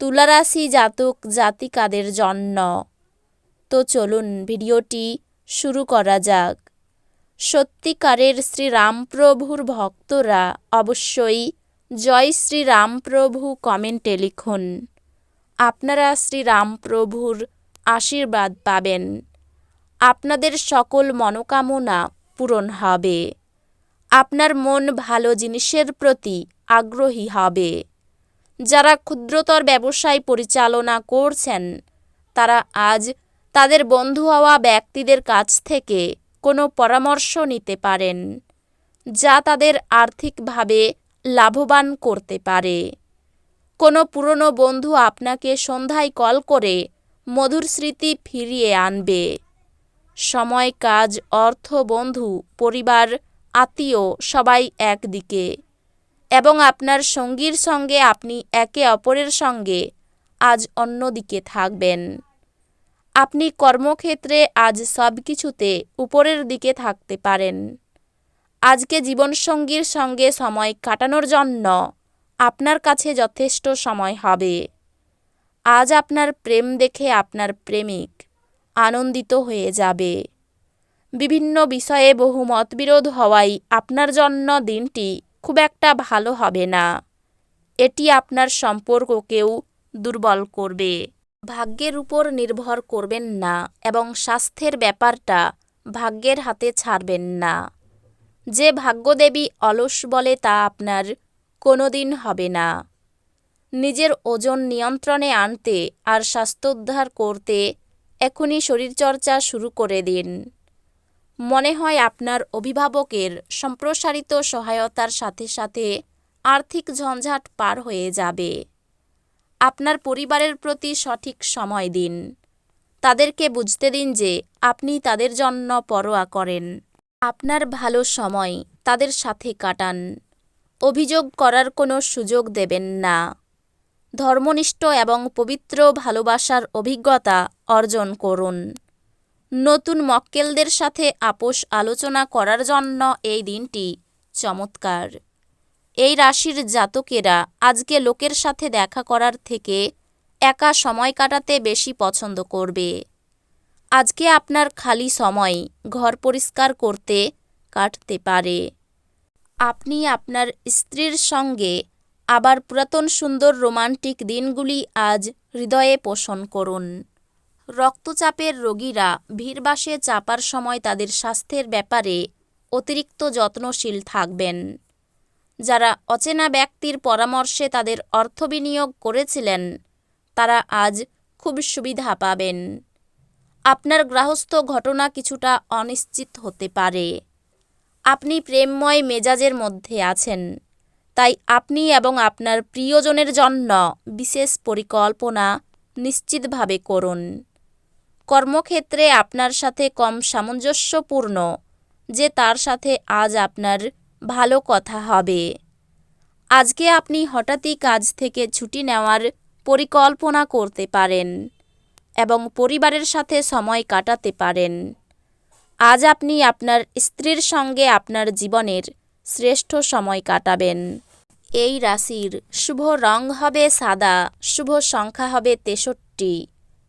তুলারাশি জাতক জাতিকাদের জন্য। তো চলুন ভিডিওটি শুরু করা যাক। সত্যিকারের শ্রীরামপ্রভুর ভক্তরা অবশ্যই জয় শ্রীরামপ্রভু কমেন্টে লিখুন। আপনারা শ্রীরামপ্রভুর আশীর্বাদ পাবেন। আপনাদের সকল মনোকামনা পূরণ হবে। আপনার মন ভালো জিনিসের প্রতি আগ্রহী হবে। যারা ক্ষুদ্রতর ব্যবসায় পরিচালনা করছেন, তারা আজ তাদের বন্ধু হওয়া ব্যক্তিদের কাছ থেকে কোনো পরামর্শ নিতে পারেন, যা তাদের আর্থিকভাবে লাভবান করতে পারে। কোনো পুরনো বন্ধু আপনাকে সন্ধ্যায় কল করে মধুর স্মৃতি ফিরিয়ে আনবে। সময়, কাজ, অর্থ, বন্ধু, পরিবার, আত্মীয় সবাই একদিকে। এবং আপনার সঙ্গীর সঙ্গে আপনি একে অপরের সঙ্গে আজ অন্যদিকে থাকবেন। আপনি কর্মক্ষেত্রে আজ সব কিছুতে উপরের দিকে থাকতে পারেন। আজকে জীবনসঙ্গীর সঙ্গে সময় কাটানোর জন্য আপনার কাছে যথেষ্ট সময় হবে। আজ আপনার প্রেম দেখে আপনার প্রেমিক আনন্দিত হয়ে যাবে। বিভিন্ন বিষয়ে বহু মতবিরোধ হওয়াই আপনার জন্য দিনটি খুব একটা ভালো হবে না। এটি আপনার সম্পর্ককেও দুর্বল করবে। ভাগ্যের উপর নির্ভর করবেন না এবং স্বাস্থ্যের ব্যাপারটা ভাগ্যের হাতে ছাড়বেন না। যে ভাগ্যদেবী অলস বলে তা আপনার কোনো দিন হবে না। নিজের ওজন নিয়ন্ত্রণে আনতে আর স্বাস্থ্যোদ্ধার করতে এখনই শরীরচর্চা শুরু করে দিন। মনে হয় আপনার অভিভাবকের সম্প্রসারিত সহায়তার সাথে সাথে আর্থিক ঝঞ্ঝাট পার হয়ে যাবে। আপনার পরিবারের প্রতি সঠিক সময় দিন। তাদেরকে বুঝতে দিন যে আপনি তাদের জন্য পরোয়া করেন। আপনার ভালো সময় তাদের সাথে কাটান। অভিযোগ করার কোনো সুযোগ দেবেন না। ধর্মনিষ্ঠ এবং পবিত্র ভালোবাসার অভিজ্ঞতা অর্জন করুন। নতুন মক্কেলদের সাথে আপোষ আলোচনা করার জন্য এই দিনটি চমৎকার। এই রাশির জাতকেরা আজকে লোকের সাথে দেখা করার থেকে একা সময় কাটাতে বেশি পছন্দ করবে। আজকে আপনার খালি সময় ঘর পরিষ্কার করতে কাটতে পারে। আপনি আপনার স্ত্রীর সঙ্গে আবার পুরাতন সুন্দর রোমান্টিক দিনগুলি আজ হৃদয়ে পোষণ করুন। রক্তচাপের রোগীরা ভিড়বাসে চাপার সময় তাদের স্বাস্থ্যের ব্যাপারে অতিরিক্ত যত্নশীল থাকবেন। যারা অচেনা ব্যক্তির পরামর্শে তাদের অর্থ বিনিয়োগ করেছিলেন, তারা আজ খুব সুবিধা পাবেন। আপনার গ্রাহস্থ ঘটনা কিছুটা অনিশ্চিত হতে পারে। আপনি প্রেমময় মেজাজের মধ্যে আছেন, তাই আপনি এবং আপনার প্রিয়জনের জন্য বিশেষ পরিকল্পনা নিশ্চিতভাবে করুন। কর্মক্ষেত্রে আপনার সাথে কম সামঞ্জস্যপূর্ণ, যে তার সাথে আজ আপনার ভালো কথা হবে। আজকে আপনি হঠাৎই কাজ থেকে ছুটি নেওয়ার পরিকল্পনা করতে পারেন এবং পরিবারের সাথে সময় কাটাতে পারেন। আজ আপনি আপনার স্ত্রীর সঙ্গে আপনার জীবনের শ্রেষ্ঠ সময় কাটাবেন। এই রাশির শুভ রং হবে সাদা, শুভ সংখ্যা হবে তেষট্টি।